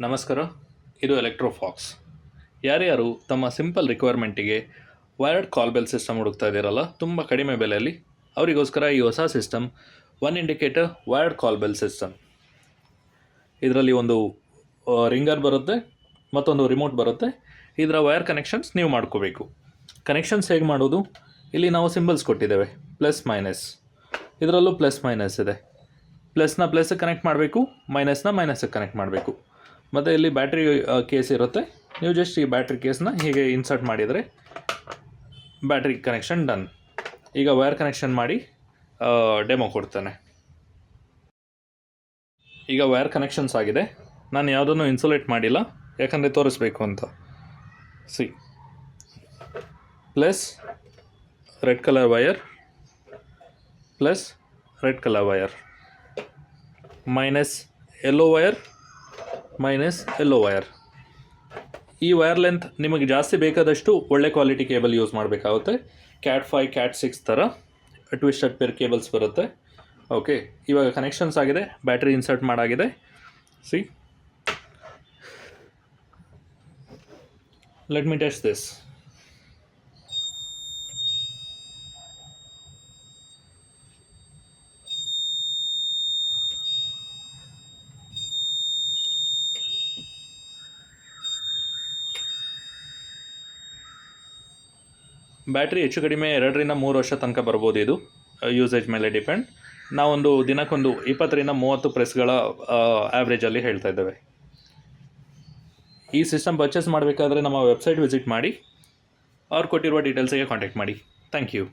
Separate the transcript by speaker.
Speaker 1: ನಮಸ್ಕಾರ, ಇದು ಎಲೆಕ್ಟ್ರೋಫಾಕ್ಸ್ ಯಾರ್ಯಾರು ತಮ್ಮ ಸಿಂಪಲ್ ರಿಕ್ವೈರ್ಮೆಂಟಿಗೆ ವೈರ್ಡ್ ಕಾಲ್ ಬೆಲ್ ಸಿಸ್ಟಮ್ ಹುಡುಕ್ತಾ ಇದ್ದೀರಲ್ಲ, ತುಂಬ ಕಡಿಮೆ ಬೆಲೆಯಲ್ಲಿ ಅವರಿಗೋಸ್ಕರ ಈ ಹೊಸ system one indicator wired call bell system ಇದರಲ್ಲಿ ಒಂದು ರಿಂಗರ್ ಬರುತ್ತೆ, ಮತ್ತೊಂದು ರಿಮೋಟ್ ಬರುತ್ತೆ. ಇದರ ವೈರ್ ಕನೆಕ್ಷನ್ಸ್ ನೀವು ಮಾಡ್ಕೋಬೇಕು. ಕನೆಕ್ಷನ್ಸ್ ಹೇಗೆ ಮಾಡೋದು? ಇಲ್ಲಿ ನಾವು ಸಿಂಬಲ್ಸ್ ಕೊಟ್ಟಿದ್ದೇವೆ ಪ್ಲಸ್ ಮೈನಸ್ ಇದರಲ್ಲೂ ಪ್ಲಸ್ ಮೈನಸ್ ಇದೆ. ಪ್ಲಸ್ನ ಪ್ಲಸ್ಗೆ ಕನೆಕ್ಟ್ ಮಾಡಬೇಕು ಮೈನಸ್ನ ಮೈನಸ್ಗೆ ಕನೆಕ್ಟ್ ಮಾಡಬೇಕು. ಮತ್ತು ಇಲ್ಲಿ ಬ್ಯಾಟ್ರಿ ಕೇಸ್ ಇರುತ್ತೆ. ನೀವು ಜಸ್ಟ್ ಈ ಬ್ಯಾಟ್ರಿ ಕೇಸನ್ನ ಹೀಗೆ ಇನ್ಸರ್ಟ್ ಮಾಡಿದರೆ ಬ್ಯಾಟ್ರಿ ಕನೆಕ್ಷನ್ ಡನ್ ಈಗ ವೈರ್ ಕನೆಕ್ಷನ್ ಮಾಡಿ ಡೆಮೋ ಕೊಡ್ತೇನೆ. ಈಗ ವೈರ್ ಕನೆಕ್ಷನ್ಸ್ ಆಗಿದೆ. ನಾನು ಯಾವುದನ್ನು ಇನ್ಸುಲೇಟ್ ಮಾಡಿಲ್ಲ, ಯಾಕಂದರೆ ತೋರಿಸ್ಬೇಕು ಅಂತ. See plus red colour wire plus red colour wire minus yellow wire minus yellow wire ಈ ವೈರ್ ಲೆಂತ್ ನಿಮಗೆ ಜಾಸ್ತಿ ಬೇಕಾದಷ್ಟು ಒಳ್ಳೆ ಕ್ವಾಲಿಟಿ ಕೇಬಲ್ ಯೂಸ್ ಮಾಡಬೇಕಾಗುತ್ತೆ. ಕ್ಯಾಟ್ ಫೈವ್ ಕ್ಯಾಟ್ ಸಿಕ್ಸ್ ಥರ ಟ್ವಿಸ್ಟೆಡ್ ಪೇರ್ ಕೇಬಲ್ಸ್ ಬರುತ್ತೆ. ಓಕೆ ಇವಾಗ ಕನೆಕ್ಷನ್ಸ್ ಆಗಿದೆ battery insert ಮಾಡಾಗಿದೆ. See let me test this battery ಹೆಚ್ಚು ಕಡಿಮೆ ಎರಡರಿಂದ ಮೂರು ವರ್ಷ ತನಕ ಬರ್ಬೋದು ಇದು. ಯೂಸೇಜ್ ಮೇಲೆ ಡಿಪೆಂಡ್ ನಾವೊಂದು ದಿನಕ್ಕೊಂದು ಇಪ್ಪತ್ತರಿಂದ ಮೂವತ್ತು ಪ್ರೆಸ್ಗಳ ಆ್ಯಾವ್ರೇಜಲ್ಲಿ ಹೇಳ್ತಾ ಇದ್ದೇವೆ. ಈ ಸಿಸ್ಟಮ್ ಪರ್ಚೇಸ್ ಮಾಡಬೇಕಾದ್ರೆ ನಮ್ಮ ವೆಬ್ಸೈಟ್ ವಿಸಿಟ್ ಮಾಡಿ, ಅವ್ರು ಕೊಟ್ಟಿರುವ ಡೀಟೇಲ್ಸಿಗೆ ಕಾಂಟ್ಯಾಕ್ಟ್ ಮಾಡಿ. Thank you